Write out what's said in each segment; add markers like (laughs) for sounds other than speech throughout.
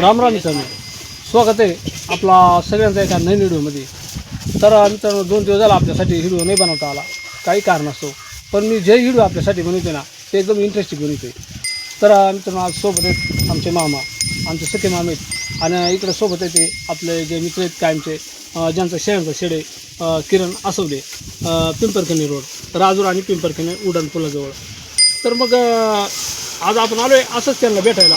राम राम मित्रांनो. स्वागत आहे आपला सगळ्यांचा एका नवीन व्हिडिओमध्ये. तर मित्रांनो दोन दिवस झाला आपल्यासाठी व्हिडिओ नाही बनवता आला. काही कारण असतो पण मी जे व्हिडिओ आपल्यासाठी बनवते ना ते एकदम इंटरेस्टिंग बनवते तर मित्रांनो आज सोबत आहेत आमचे मामा आमचे सखे मामे आहेत. आणि इकडे सोबत आहेत ते आपले जे मित्र आहेत कायमचे ज्यांचं शेळ्यांचं शेडे किरण आसवले अं, रोड राजूर आणि पिंपरकणी उड्डाणपुलाजवळ तर मग आज आपण आलोय असंच त्यांना भेटायला.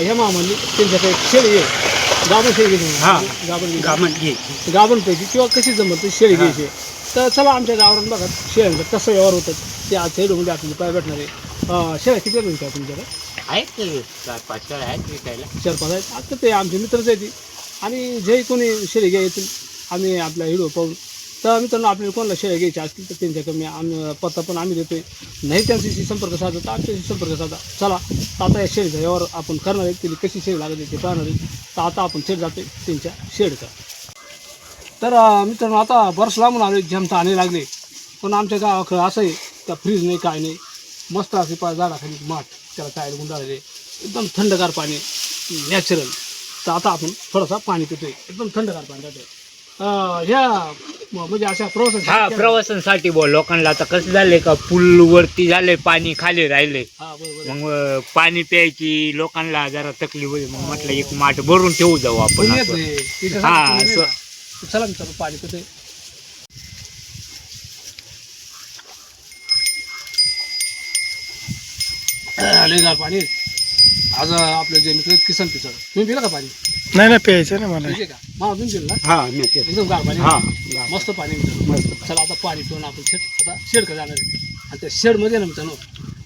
ह्या मामांनी त्यांच्याकडे शेळी आहे गाभण शेळी हा. गाभण गामन घे. गाभणपैकी किंवा कशी जमत ती शेळी घ्यायची. तर चला आमच्या गावावरून बघा शेळ्यांचं कसं व्यवहार होतात ते आजच्या व्हिडिओमध्ये आपल्याला काय भेटणार आहे. शेळ्या किती आहेत तुमच्याकडे? आहेत ते चार पाच वेळा आहेत विकायला. चार पाच आहेत. आता ते आमचे मित्रच आहेत. ती. आणि जे कोणी शेळी घ्या येतील आम्ही आपला व्हिडिओ पाहून तर मित्रांनो आपल्याला कोणाला शेळ्या घ्यायच्या असतील तर त्यांच्या कमी आम्ही पत्ता पण आम्ही देतोय. नाही त्यांच्याशी संपर्क साधा तर आमच्याशी संपर्क साधा. चला तर आता या शेळीचा व्यवहार आपण करणार आहे. तिला कशी शेड लागत आहे ते पाहणार आहे. तर आता आपण थेट जातोय त्यांच्या शेडचा तर मित्रांनो आता बरस लांबून आले जमता आणि लागले. पण आमच्या गावाकडं असं आहे त्या फ्रीज नाही काय नाही. मस्त असे पा झाडाखाली माठ त्याला काय गुंडाळले एकदम थंडगार पाणी नॅचरल तर आता आपण थोडासा पाणी पितोय. एकदम थंडगार पाणी जातोय. ह्या म्हणजे अशा प्रवास हा प्रवासांसाठी बोल. लोकांना आता कसं झालंय का पूल वरती झालंय पाणी खाली राहिले हा बरोबर मग अं, पाणी प्यायची लोकांना जरा तकलीफ होईल. मग म्हटलं एक माठ भरून ठेवू जाऊ आपण असं. नाही. हा, नाही असं. ना. चला पाणी लय गार पाणी आज आपले जे मित्र आहेत, किसन पिचड. तुम्ही पिला का पाणी? नाही नाही प्यायचं ना मला. का? तुम्ही पिलं ना हा मी ते- एकदम गार पाणी. हा मस्त पाणी मस्त. चला आता पाणी पिऊन आपण शेड आता शेडकडे जाणार आहे. आणि त्या शेडमध्ये ना मित्रांनो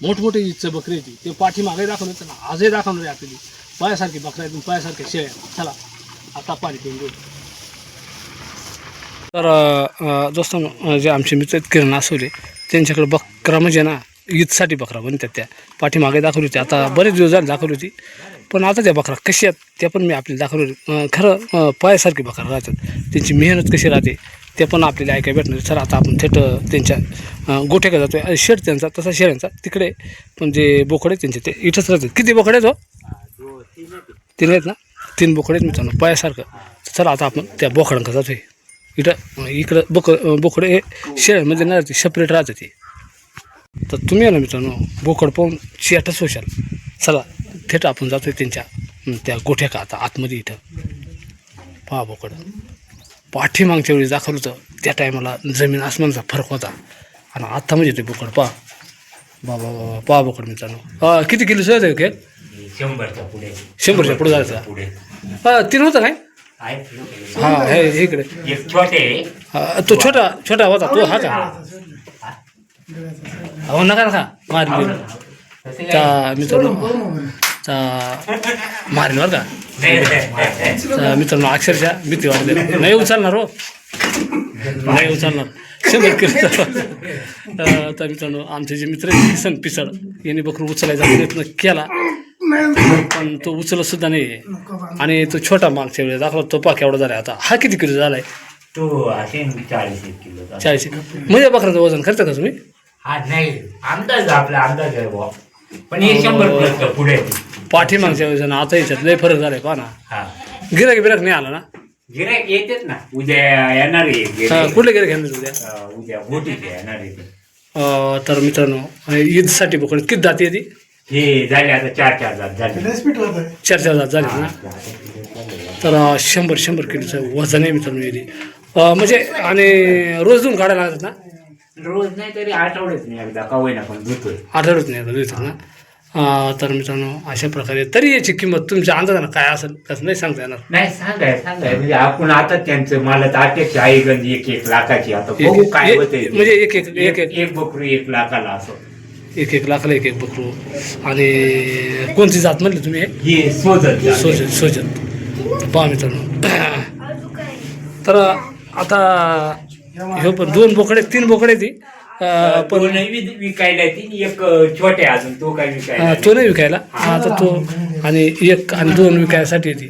मोठमोठी इच्छा बकरी येते ते पाठीमागे दाखवणार त्यांना आजही दाखवणार आहे आपली पायासारखी बकऱ्या आहेत पायासारख्या शेळ्या आहेत. चला आता पाणी पिऊन घेऊ. तर दोस्तांनो जे आमचे मित्र आहेत किरण आसवले त्यांच्याकडे बकरा म्हणजे ना ईदसाठी बकरा बनतात त्या. पाठीमागे दाखवली होती. आता बरेच दिवस झाले दाखवली होती. पण आता त्या बकरा कशी आहेत त्या पण मी आपल्याला दाखवलं खरं पायासारखी बकरा राहतात. त्यांची मेहनत कशी राहते ते पण आपल्याला ऐकायला भेटणार सर आता आपण थेट त्यांच्या गोठ्याकडे जातो आहे शेड त्यांचा तसा शेळ्यांचा तिकडे पण जे बोकडे त्यांचे ते इथंच राहतात. किती बोकडे आहेत हो? तीन आहेत ना? तीन बोकडे आहेत मित्रांनो पायासारखं. चला आता आपण त्या बोकडांकडे जातो आहे इकडं बोक बोकडे हे शेळ्यांमध्ये नाही राहते सेपरेट राहतात ते तर तुम्ही ना मित्रांनो बोकड पाहून चियाटच होशाल चला. थेट आपण जातोय त्यांच्या हं, त्या गोठ्या का आता आतमध्ये इथं. पहा बोकड. पाठीमागच्या वेळी दाखवलं होतं त्या टायमाला जमीन आसमानचा फरक होता. आणि आता म्हणजे ते बोकड पहा. बाबा बाबा पहा बोकड मित्रांनो. किती किलो सहज आहे केक शंभरच्या पुढे. शंभरच्या पुढे जायचा. पुढे. तीन होतं काय? हां हे हे इकडे. एक छोटे. अं, तो छोटा छोटा होता तो हा का? अहो नका नका. त्या मित्रांनो. मारेल बरं का? मित्रांनो अक्षरशः भीती वाटते. नाही उचलणार हो. नाही उचलणार. शंभर किलो तर. मित्रांनो आमचे जे मित्र किसन पिसळ यांनी बकरू उचलायचा प्रयत्न केला. पण तो उचलत सुद्धा नाही. आणि तो छोटा मागच्या वेळेस दाखवला तो पाक एवढा झाला आता. हा किती किलो झालाय? तो चाळीस किलो चाळीस म्हणजे बकराचं वजन करता का तुम्ही? हा नाही. अंदाज आपला अंदाज आहे पण हे शंभर पुढे पाठीमागच्या वजन आता याच्यात लय फरक झालाय पहा ना. हा. गिराक बिराक नाही आला ना? गिरायक येतेच ना. उद्या येणार आहे हा, गिऱ्हाईक. कुठले गिराक घेणार उद्या? अं, उद्या येणार आहे ते. अं, तर मित्रांनो आणि ईदसाठी पकड किती जाती ती? हे झाले आता चार चार जात झाले. चार चार जात झाली ना? तर अं, शंभर शंभर किलोचं वजन आहे मित्रांनो येते म्हणजे आणि रोज धुवून काढायला लागतात ना? रोज नाही तरी आठवड्यात नाही एकदा का होईना पण आठवड्यात नाही आता देतात ना? तर मित्रांनो अशा प्रकारे. तरी याची किंमत तुमच्या अंदाजानं काय असेल तसं नाही सांगता येणार. नाही सांगाय सांगाय म्हणजे आपण आता त्यांचं मला तर अपेक्षा आहे गंज एक एक लाखाची. आता बघू एक- काय एक- होतंय. ते. म्हणजे एक- एक- एक- एक एक बकरू एक लाखाला असं. एक एक लाखाला एक एक बकरू. आणि कोणती जात म्हणली तुम्ही? हे सोजत सोजत सोजत पहा मित्रांनो. तर आता हे पण दोन बोकडे तीन बोकडे ती अं, पण विकायला ती एक छोटे अजून तो काय विकायला तो नाही विकायला. आता तो आणि एक आणि दोन विकायसाठी ती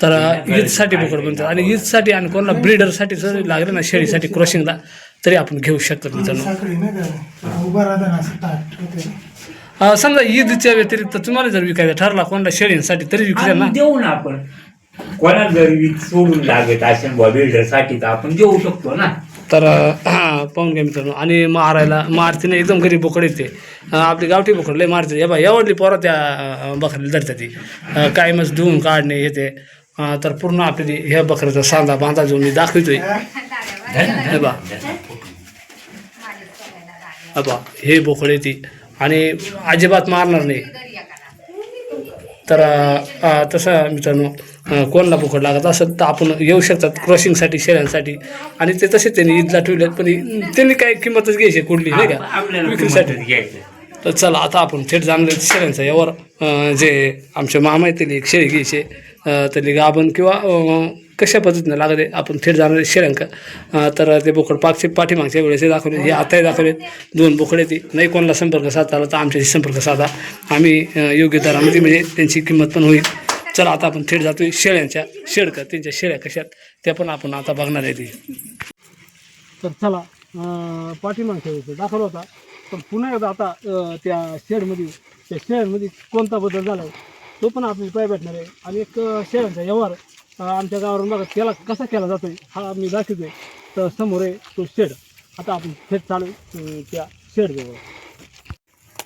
तर ईदसाठी बोकड बनतात आणि ईदसाठी आणि कोणाला ब्रीडरसाठी जर लागलं ना शेळीसाठी क्रॉसिंगला तरी आपण घेऊ शकतो मित्रांनो साखळी नाही का? उभा राहता ना असं ताट होते. अं, समजा ईदच्या व्यतिरिक्त तुम्हाला जर विकायचा ठरला कोणाला शेळींसाठी तरी विकल्या ना? देऊ ना आपण. कोणाला जर वीज सोडून लागत असेल बा बिल्डरसाठी तर आपण देऊ शकतो ना. तर पाहून घ्या मित्रांनो. आणि मारायला मारतीने एकदम घरी बोकड येते. आपली गावठी बोकड लय मारते. हे बा एवढली पोरं त्या बकरीला धरतात ती. काय मग धुवून काढणे येते ते. तर पूर्ण आपली ह्या बकऱ्याचा सांदा बांधा जो मी दाखवतोय. हे बा. हे बा हे बोकड येते. आणि अजिबात मारणार नाही. तर तसं मित्रांनो कोणाला बोकड लागत असेल तर आपण येऊ शकतात क्रॉसिंगसाठी शेळ्यांसाठी. आणि ते तसे त्यांनी ईदला ठेवलेत पण त्यांनी काय किंमतच घ्यायची कुठली नाही का? विक्रीसाठी. तर चला आता आपण थेट जाणले शेळ्यांचा. यावर जे आमचे मामा आहेत त्यांनी एक शेळी घ्यायचे. अं, त्यांनी गाभण किंवा कशा पद्धतीनं आहे आपण थेट जाणार शेळ्यांका. तर ते बोकड पाचशे पाठीमागच्या वेळेस दाखवले हे आताही दाखवलेत दोन बोकडे ती. नाही कोणाला संपर्क साधता आला तर आमच्याशी संपर्क साधा. आम्ही योग्य दरामध्ये म्हणजे त्यांची किंमत पण होईल. चला आता आपण थेट जातो शेळ्यांच्या शेडका त्यांच्या शेळ्या कशात त्या पण आपण आता बघणार आहे ती. तर चला पाठीमागच्या वेळेस दाखवलं होता. पण पुन्हा एकदा आता अं, त्या शेडमध्ये त्या शेळ्यांमध्ये कोणता बदल झाला आहे तो पण आपल्याला पाय भेटणार आहे. आणि एक अं, शेळ्यांचा व्यवहार अं, आमच्या गावावरून बघा त्याला कसा केला जातोय हा मी दाखवतोय. तर समोर आहे तो शेड. आता आपण थेट चालू आहे, अं, त्या शेडजवळ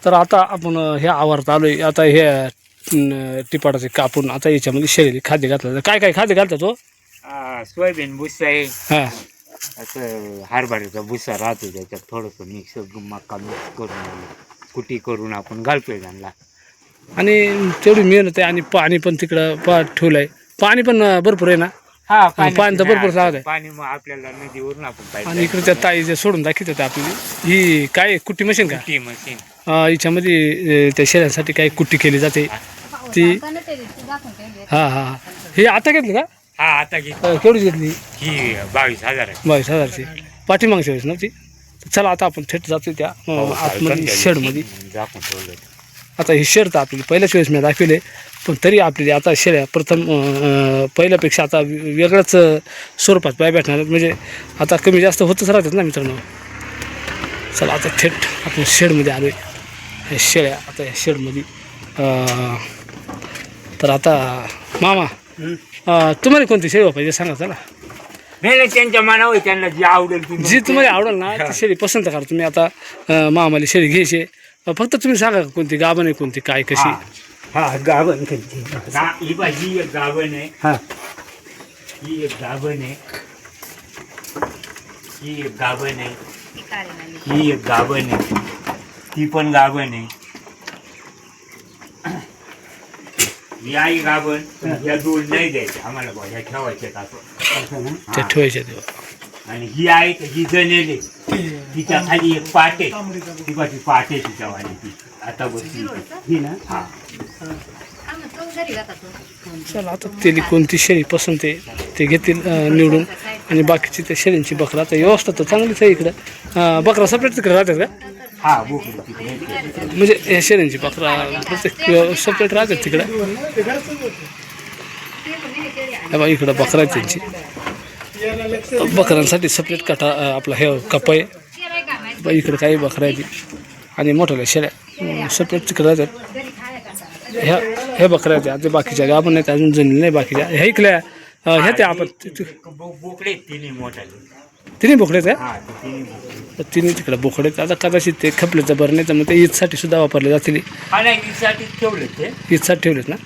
तर आता आपण हे आवार आवारात आलो आहे. आता हे टिपाटाचे कापून आता याच्यामध्ये शेळी खाद्य घातलं. काय काय खाद्य घालतात तो? हा, सोयाबीन भुस्सा आहे हां. असं हरभऱ्याचा भुस्सा राहतो त्याच्यात थोडंसं मिक्स मक्का मिक्स करून कुटी करून आपण घालतोय त्यांना. आणि तेवढी मेहनत आहे आणि पाणी पण तिकडं पा ठेवलं आहे पाणी पण अं, भरपूर आहे ना? हा पाणी तर भरपूर लागत आहे. पाणी मग आपल्याला नदीवरून आपण आणि पाहिजे इकडे त्या ताई जे सोडून दाखवत आपली ही काय कुट्टी मशीन का? T machine. अं, हिच्यामध्ये अं, त्या शेळ्यांसाठी काय कुट्टी केली जाते? ती. हां हां हां. ही आता घेतली का हा आता घे अं, घेतली? ही बावीस हजार आहे. बावीस हजारची. पाठीमागच्या वेळेस नव्हती तर चला आता आपण थेट जातो त्या अं, आतमध्ये शेडमध्ये. झाकून ठेवलं. आता ही शेड तर आपली पहिल्याच वेळेस मी दाखवले पण तरी आपल्याला आता शेळ्या प्रथम अं, पहिल्यापेक्षा आता वे- वेगळंच अं, स्वरूपात पाय भेटणार आहेत. म्हणजे आता कमी जास्त होतच राहतात ना मित्रांनो? चला आता थेट आपण शेडमध्ये आलो आहे हे शेळ्या आता या शेडमध्ये अं, तर आता मामा अं, तुम्हाला कोणती शेळी पाहिजे सांगा चला. नाही नाही त्यांच्या मनावर त्यांना जी आवडेल ती जी तुम्हाला आवडेल ना ती शेळी पसंत करा तुम्ही आता अं, मामाला शेळी घ्यायची आहे. अं, फक्त तुम्ही सांगा कोणती गाभण आहे कोणती काय कशी हा. गाभण ही बा ही एक गाभण आहे. हां. ही एक गाभण आहे. ही एक गाभण आहे. ही एक गाभण आहे. ती पण गाभण आहे. ही आई पण ह्या दोन नाही आम्हाला ह्या ठेवायच्या असं. ते हा. ठेवायचे आणि ही आहे तर ही जनेले तिच्या खाली एक पाटे. ती पाटे तिच्यावाली ती. आता बसली ही ना? हा. चला आता त्याला कोणती शेळी पसंत आहे. ते घेतील अं, निवडून. आणि बाकीची त्या शेळींची बकरा. आता व्यवस्था तर चांगलीच आहे इकडं. अं, बकरा सेपरेट तिकडे राहतात का? हा बोकडी तिकडे म्हणजे या शेळींची बकरा प्रत्येक सेपरेट राहतात तिकडं. हे बघा इकडं बकरा त्यांची. बकरांसाठी सेपरेट कटा आपला हे कप आहे. बघा इकडं काही बकरा आहे ती आणि मोठ्या शेळ्या सेपरेट तिकडे राहतात. ह्या ह्या बकऱ्या आहेत. आता बाकीच्या गाभण आहेत अजून जमीन नाही बाकीच्या. ह्या इकल्या. ह्या त्या आपण बो- बोकडे तिन्ही मोठाले तिन्ही बोकडे आहेत का ते तिन्ही बोकडे तर तिन्ही तिकडे बोकडे आहेत. आता कदाचित ते खपल्याचं बरं नाही तर मग ते ईदसाठी सुद्धा वापरले जातील. ईदसाठी ठेवले ते. ईदसाठी ठेवलेत ना?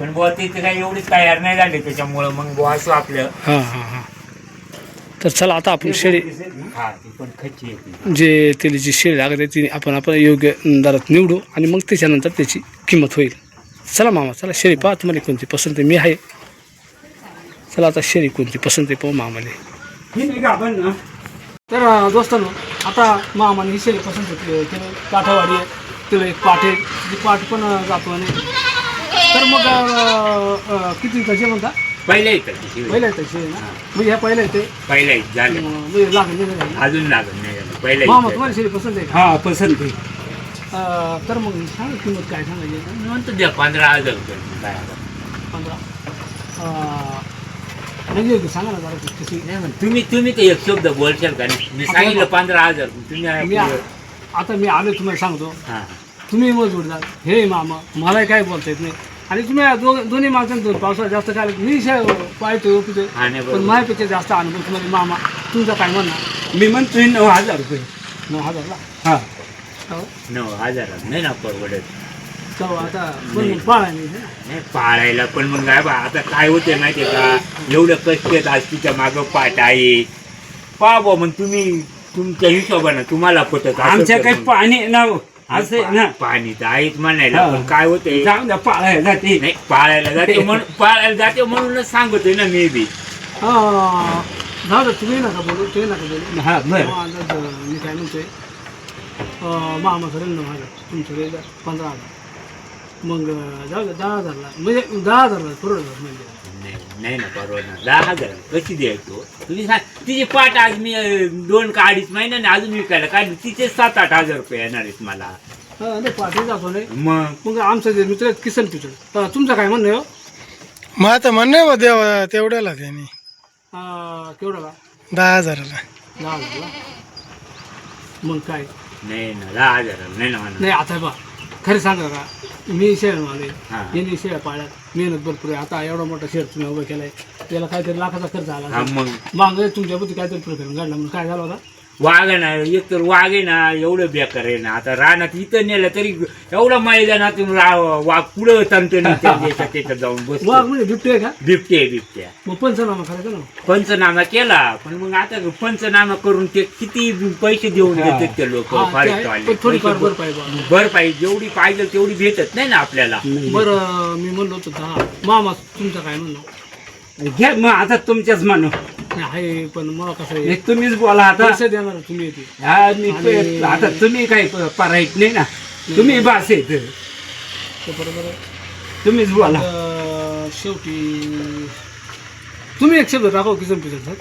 पण बुवा ते काही एवढी तयार नाही झाले त्याच्यामुळं मग बुवा असं आपलं. हां हां हां. तर चला आता आपण शेळी. हा जे त्याची जी शेळी लागत ती आपण आपण योग्य दरात निवडू आणि मग त्याच्यानंतर त्याची किंमत होईल. चला मामा चला शेळी पहा तुम्हाला कोणती पसंत आहे. मी आहे. चला आता शेळी कोणती पसंत आहे पाहू तर दोस्तांनो आता मामाने ही शेळी पसंत केली केली काठावाडी आहे तिला एक पाठ आहे ती पाठ पण जातो आणि तर मग किती कसे म्हणता पहिल्या येतात. पहिल्या येते शेळी ना म्हणजे ह्या पहिल्या येते पहिल्या येत झालं म्हणजे लागेल नाही झालं. अजून लागत नाही झालं. पहिल्या मामा येत तुम्हाला शेळी पसंत आहे का हा पसंत आहे. अं, तर मग सांगा किंमत काय सांगायची म्हणतो द्या पंधरा हजार रुपये काय आता. पंधरा अं, म्हणजे सांगा ना जरा कशी नाही म्हण तुम्ही तुम्ही ते एक शब्द बोलशाल का? नाही मी सांगितलं पंधरा हजार. तुम्ही मी आ- आता मी आलो तुम्हाला सांगतो. हा तुम्ही मजूरदार हे मामा मलाही काय बोलता येत नाही. आणि तुम्ही या दो दोन्ही माणसांचं पावसाळ्यात जास्त काय मी शे पाहतोय ओपितोय हा, नाही पण बरोबर. माझ्यापेक्षा जास्त अनुभव तुम्हाला मामा तुमचा काय म्हणणार मी म्हणतोय नऊ हजार रुपये. नऊ हजारला हा. हो. नऊ हजारात नाही ना परवडत. चलो आता पण पाळा नाही. हे ना. नाही पाळायला पण मग काय बा आता काय होते माहितीये का? एवढं कष्ट आहेत आज तिच्या मागं पाठ आहे. पहा बुवा मग तुम्ही तुमच्या हिशोबानं तुम्हाला पटत आमच्या काही पाणी ना असं आहे ना. पाणी तर आहेच म्हणायला हा. पण काय होते जाऊन द्या पाळायला जाते. नाही पाळायला जाते म्हणून (laughs) पाळायला जाते म्हणूनच सांगतोय ना मी बी. हा, जाऊ तुम्ही नका बोलू तुम्ही नका बोलू. हा बर. माझं ज- मी काय म्हणतोय अं, मामाचं रेल्वे माझं तुमचं पंधरा हजार. मग जाऊ दे दहा हजारला म्हणजे दहा हजारला परवडत म्हणजे. नाही नाही ना परवडणार दहा हजार कशी द्यायचो? तुम्ही सांग तिची पाठ आज मी अं, दोन का अडीच महिन्याने अजून विकायला काय तिचे सात आठ हजार रुपये येणार आहेत मला. हा, नाही पाठी जातो नाही मग? मग आमचं जे मित्र आहेत किसन पिचड. तुमचं काय म्हणणं आहे हो? मग आता म्हणणे बा देव तेवढ्याला त्यांनी. अं, केवढं का दहा हजाराला. दहा हजारला? मग काय? नाही ना दहा हजार नाही ना म्हणा नाही आता बा खरं सांगा का? मी शेळ माले हा. यांनी शेळ्या पाळ्यात मेहनत भरपूर आहे. आता एवढा मोठा शेड तुम्ही उभा केलाय. त्याला काहीतरी लाखाचा खर्च आला हा. मग? माग तुमच्याबद्दल काहीतरी प्रकरण घडला. म्हणून काय झालं होता? वाघ ना एक तर वाघ आहे ना एवढं बेकार आहे ना. आता रानात इथं नेलं तरी एवढं मैदानातून रा- वाघ पुढं तंतनी त्याच्यात (laughs) त्याच्यात जाऊन वाघ बसतो म्हणजे बिबटे आहे का? बिबटे बिबट्या. मग पंचनामा करायचा ना. पंचनामा केला पण मग आता पंचनामा करून ते किती पैसे देऊन हा. देतात ते लोक हा, ते आहे. पण थोडीफार भरपाई बा. भरपाई जेवढी पाहिजे तेवढी भेटत नाही ना आपल्याला. बरं मी म्हणलो होतो दहा मामा तुमचं काय म्हणणं? घ्या मग आता तुमच्याच मानू नाही आहे पण मला कसं आहे तुम्हीच बोला आता. पैसे देणार तुम्ही येते. हा, मी आणि- आता तुम्ही काही परायत नाही ना. तुम्ही बास येत ते बरोबर आहे. तुम्हीच बोला. शेवटी तुम्ही एक शब्द टाकाव किसन पिचड सर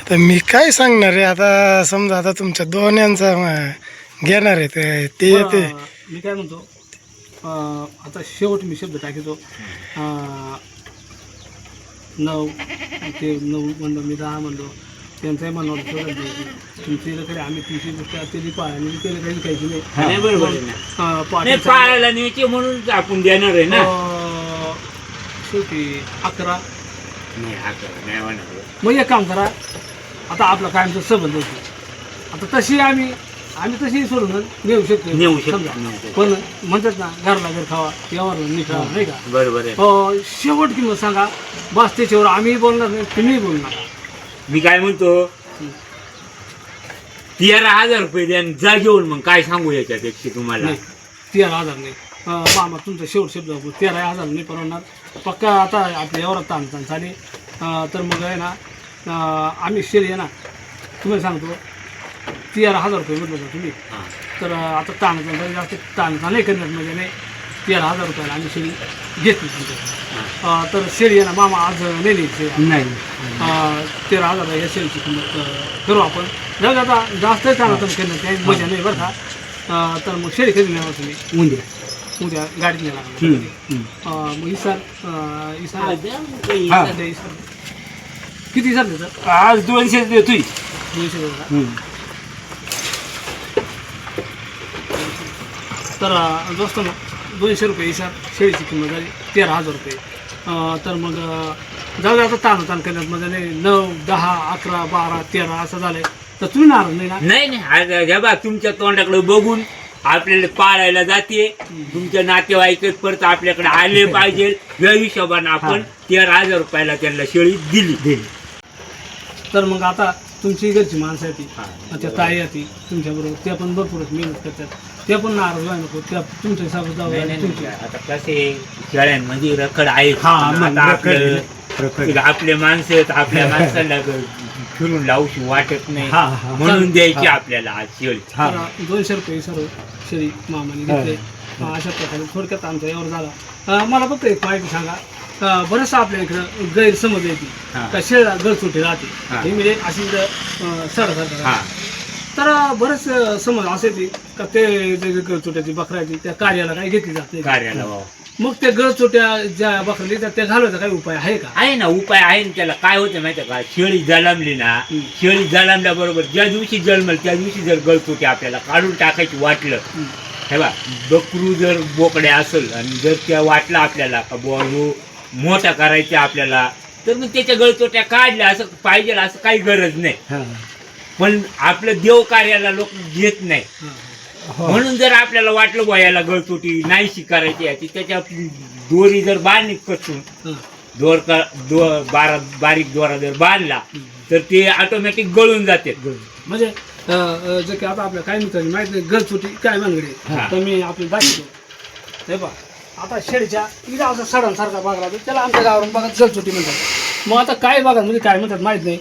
आता मी काय सांगणार आहे? आता समजा आता तुमच्या दोन्यांचा अं, घेणार आहे ते ते येते मी काय म्हणतो अं, आता शेवट मी शब्द टाकतो. अं, नऊ ते नऊ म्हणलो मी दहा म्हणलो. त्यांचाही म्हणणं होतं. तुमच्या इकडे आम्ही तुमची गोष्ट असलेली पाळायला केलं काही काही नाही. नाही बरोबर. नाही पाटील पाळायला न्यायचे म्हणून आपण देणार आहे ना. अं, शेवटी अकरा. नाही अकरा नाही मग एक काम करा आता आपला कायमचा संबंध होतो. आता तशी आम्ही आम्ही तशी सोडून नेऊ शकतो. नेऊ शकतो, समजा. नेऊ शकतो. पण म्हणतात ना घरला घर खावा यावर निघा नाही का? बरोबर आहे. अं, शेवट किंमत सांगा. बस त्याच्यावर आम्ही बोलणार नाही तुम्ही बोलणार. मी काय म्हणतो? तेरा हजार रुपये द्या आणि जा घेऊन मग काय सांगू याच्यापेक्षा तुम्हाला? नाही तेरा हजार नाही. अं, मामा तुमचा शेवट शब्द होतो. तेरा हजार नाही परवडणार. पक्का आता आपल्या एवढा ताण ताण चालेल अं, तर मग आहे ना अं, आम्ही शेर आहे ना तुम्हाला सांगतो. तेरा हजार रुपये म्हटलं होतं तुम्ही. हा. तर आता ताण ताण जास्त ताण नाही करणार म्हणजे नाही तेरा हजार रुपयाला आम्ही शेळी घेतली तुमच्या तर शेळी आहे ना मामा आज नाही नाही. शेळी नाही तेरा हजार या शेळीची किंमत करू आपण. जाऊ आता जास्त ताण ताण करणार काही मजा नाही बरं का. तर मग शेळी खरेदी नाही तुम्ही? उद्या. उद्या गाडीत हम्म. मग इसार हा, इसार. इसार. किती इसार देतात? आज दोनशे देतोय. दोनशे देतात तर दोस्त दोनशे रुपये इसार शेळीची किंमत झाली तेरा हजार रुपये. तर मग जाऊ आता ताण ताण करण्यात म्हणजे नाही. नऊ दहा अकरा बारा तेरा असं झालंय. तर तुम्ही नाराज नाही ना? नाही नाही घ्या बा तुमच्या तोंडाकडे बघून आपल्याला पाळायला जाते. तुमच्या नातेवाईक परत आपल्याकडे आले (laughs) पाहिजे. या हिशोबानं आपण तेरा हजार रुपयाला त्यांना शेळी दिली. तर मग आता तुमची घरची माणसं आहे ती. हा. त्या ताई आहे ती. तुमच्याबरोबर त्या पण भरपूरच मेहनत करतात. त्या पण नाराज व्हायला नको त्या तुमच्या हिसाबात जाऊ नाही, नाही. आता कसे शेळ्यांमध्ये रखड आहे. हा, मग रखड. आपलं रखड. आपले माणसं आहेत आपल्या माणसाला ग- फिरून लावशी वाटत नाही. हा, हा. म्हणून द्यायची आपल्याला आज शेळी. हा. तर दोनशे रुपये सर्व श्री मामाने घेतले. अशा प्रकारे थोडक्यात आमचा यावर झाला. अं, मला फक्त एक माहिती सांगा. अं, बरंचसं आपल्या इकडं गैरसमज येते. हा. का शेळा गळचुटी राहते. हा. हे म्हणजे अशी इकडं सडा हा. तर बरेच समज असे ती का ते गळचोट्याची बकऱ्याची त्या कार्याला काही घेतली जात कार्याला भाव. मग त्या गळचोट्या ज्या बकऱ्या त्या घालवायचा काही उपाय आहे का आहे ना उपाय आहे ना त्याला काय होतं माहितीये का शेळी जलमली ना. शेळी जलमल्याबरोबर ज्या दिवशी जन्मल त्या दिवशी जर गळचुटी आपल्याला काढून टाकायची वाटलं हं. हे बा बकरू जर बोकडे असेल आणि जर त्या वाटला आपल्याला का बुवा ह्यो मोठा करायचा आपल्याला तर मग त्याच्या गळचोट्या काढल्या असं पाहिजे असं काही गरज नाही हा. पण आपलं देव कार्याला लोक घेत नाही हो. म्हणून जर आपल्याला वाटलं बुवा याला गळचोटी नाहीशी करायची याची त्याच्या दोरी जर बांधली कचून हं. दोर का दो बारा बारीक दोरा जर बांधला तर ते ऑटोमॅटिक गळून जाते म्हणजे जे की आता आपल्या काय मित्रांनी माहीत नाही छोटी काय. हा. तर मी आपली दाखवतो हे पहा आता शेडच्या इथं असं सडांसारखा भाग राहतो त्याला आमच्या गावावरून बघा जलचोटी म्हणतात मग आता काय भागांमध्ये काय म्हणतात माहीत नाही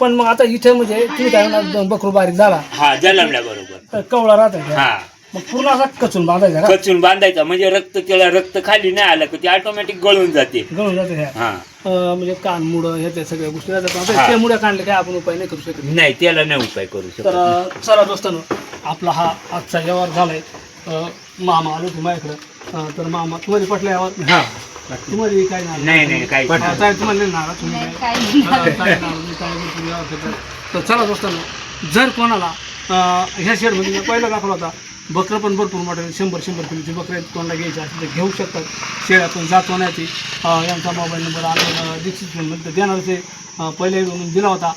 पण मग आता इथे म्हणजे तुम्ही काय म्हणा बकरू बारीक झाला हा जलमल्या बरोबर कवळा राहत हा. मग पूर्ण असा कचून बांधायचा का? कचून बांधायचा. म्हणजे रक्त त्याला रक्त खाली नाही आलं की ते ऑटोमॅटिक गळून जाते. गळून जाते ह्या हा. अं, म्हणजे कान मुडं ह्या त्या सगळ्या गोष्टी राहतात. हा. ते मुड्या काढले काय आपण उपाय नाही करू शकत. नाही त्याला नाही उपाय करू तर शकत अं, चला दोस्तांनो आपला हा आजचा व्यवहार झालाय. अं, मामा आलो होते माझ्याकडं. अं, तर मामा तुम्हाला पटलं यावर हा. तुम्हाला काय नाही. नाही नाही काही हा, ताई, तुम्हाला नाही नाराज तुम्ही काय हा, ताई, नाराज नाही, काय नाही, तुम्ही व्यवहार करता. तर चला दोस्तांनो जर कोणाला ह्या शेडमध्ये मी पहिला दाखवला होता. बकरं पण भरपूर मोठ्या शंभर शंभर किलोची बकरे आहेत. कोणाला घ्यायची असेल तर घेऊ शकतात. शेळ्यातून जात होण्याची यांचा मोबाईल नंबर आम्ही दीक्षित नंतर देणारच आहे पहिले म्हणून दिला होता.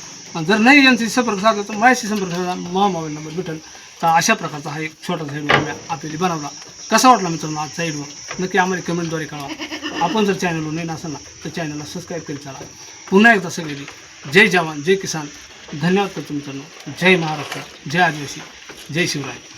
जर नाही यांची संपर्क साधला तर माझ्याशी संपर्क साधला महा मोबाईल नंबर भेटेल. तर अशा प्रकारचा हा एक छोटा साईड मी आपल्याला बनवला. कसा वाटला मित्रांनो आज साईडवर नक्की आम्हाला कमेंटद्वारे कळवा. आपण जर चॅनलवर नाही नसेल ना तर चॅनलला सबस्क्राईब करीत चला. पुन्हा एकदा सगळी जय जवान जय किसान. धन्यवाद करतो मित्रांनो जय महाराष्ट्र. जय आदिवासी. जय शिवराय.